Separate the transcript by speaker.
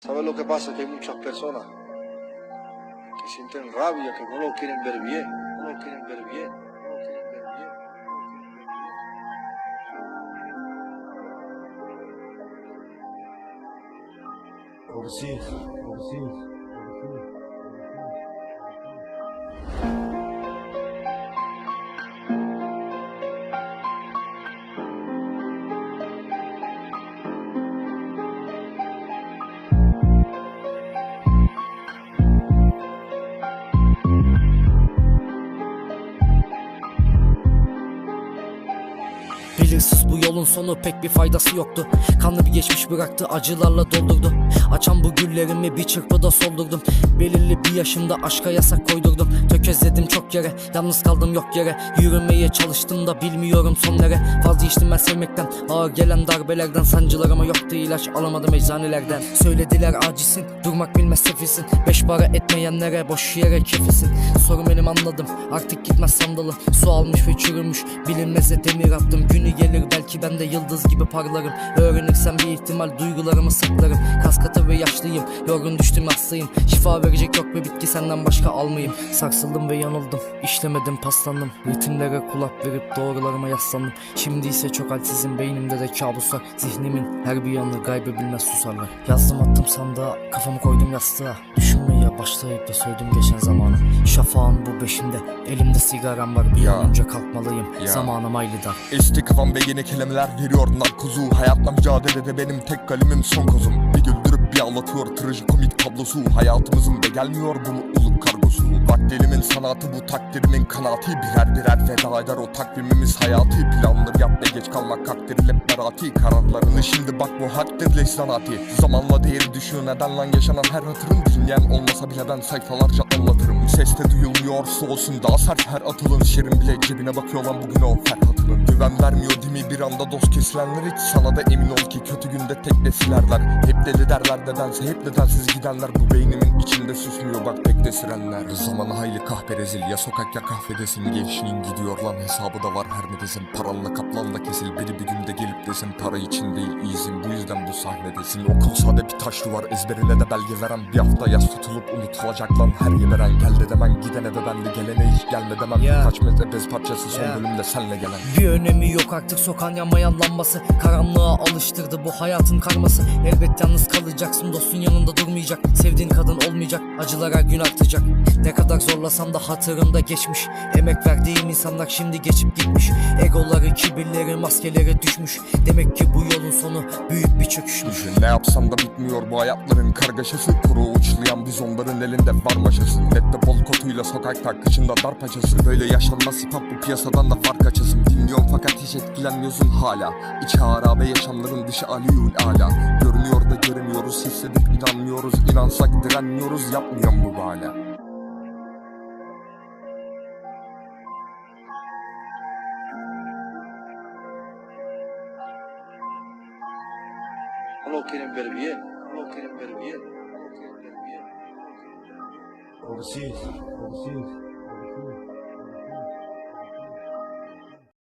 Speaker 1: ¿Sabes lo que pasa? Que hay muchas personas que sienten rabia, que no lo quieren ver bien, no lo quieren ver bien, no lo quieren ver bien. bien.
Speaker 2: Overseas, overseas, overseas.
Speaker 3: Belirsiz bu yolun sonu pek bir faydası yoktu. Kanlı bir geçmiş bıraktı acılarla doldurdu Açan bu güllerimi bir çırpıda soldurdum. Belirli bir yaşımda aşka yasak koydurdum. Tökezledim çok yere yalnız kaldım yok yere. Yürümeye çalıştım da bilmiyorum son nere Vazgeçtim ben sevmekten ağır gelen darbelerden. Sancılarıma yoktu ilaç alamadım eczanelerden. Söylediler acisin durmak bilmez sefilsin Beş para etmeyenlere boş yere kefisin. Sorum benim anladım artık gitmez sandalım. Su almış ve çürümüş bilinmeze demir attım. Günü gelir belki ben de yıldız gibi parlarım. Öğrenirsem bir ihtimal duygularımı saklarım Kas katı ve yaşlıyım yorgun düştüm hastayım Şifa verecek yok bir bitki senden başka almayayım. Sarsıldım ve yanıldım işlemedim paslandım. Ritimlere kulak verip doğrularıma yaslandım. Şimdi ise çok halsizim beynimde de kabuslar Zihnimin her bir yanını gaybı bilmez susarlar. Yazdım attım sandığa kafamı koydum yastığa. Düşünmeye başlayıp da söyledim geçen zamanı Şafağın bu beşinde elimde sigaram var. Bir an önce kalkmalıyım.
Speaker 4: Ya.
Speaker 3: zamanım aylıdan
Speaker 4: Esti kafam ve yeni kelimeler veriyor narkozu. Hayatla mücadelede benim tek kalemim son kozum. Bir güldürüp bir ağlatıyor trajikomik tablosu. Hayatımızın ve gelmiyor bu mutluluk Vaktilimin sanatı bu takdirimin kanaati. Birer birer feda eder o takvimimiz hayatı Planları yap ve geç kalmak takdir hep berati. Kararlarını şimdi bak bu haktir leş zanaati Zamanla değeri düşüyor neden lan yaşanan her hatırın? Dinleyen olmasa bile ben sayfalarca anlatırım. Seste duyulmuyorsa olsun daha sert. Her atılın Şirin bile cebine bakıyor lan bugün o Ferhat'ın. Güven vermiyor değil mi? Bir anda dost kesilenler hiç. Sana da emin ol ki kötü günde tek besilerler Hep deli derler nedense hep nedensiz gidenler. Bu beynimin içinde susmuyor bak bekle sirenler. Zaman hayli kahperezil ya sokak ya kahvedesin Gençliğin gidiyor lan hesabı da var her nedesin Paranla kaplanla kesil biri bir günde gelip desin Para için değil izin. Bu yüzden bu sahnedesin Okul sade bir taş duvar ezberine de belge veren Bir hafta yaz tutulup unutulacak lan. Her yemeren Gel de demen gidene ve ben de gelene hiç gelme demem.
Speaker 3: Yeah.
Speaker 4: Kaç metre bez parçası son
Speaker 3: Yeah.
Speaker 4: bölümde senle gelen.
Speaker 3: Bir önemi yok artık sokağın yanmayan lambası Karanlığa alıştırdı bu hayatın karması. Elbet yalnız kalacaksın dostun yanında durmayacak. Sevdiğin kadın olmayacak acılar her gün artacak. Ne kadar zorlasam da hatırımda geçmiş. Emek verdiğim insanlar şimdi geçip gitmiş. Egoları kibirleri maskeleri düşmüş. Demek ki bu yolun sonu büyük bir çöküşmüş.
Speaker 4: Ne yapsam da bitmiyor bu hayatların kargaşası. Kuru uçlayan biz onların elinde var Nette bol kotuyla sokakta kışında dar paçası Böyle yaşanmaz hip bu piyasadan da fark açasın. Dinliyorum fakat hiç etkilenmiyorsun hala. İçi harabe yaşamların dışı aliyul ala. Görünüyor da göremiyoruz hissedip inanmıyoruz. İnansak direnmiyoruz yapmıyor mu bu hala
Speaker 1: No lo quieren ver bien, no lo quieren ver bien, no lo quieren ver bien.
Speaker 2: Overseas, overseas.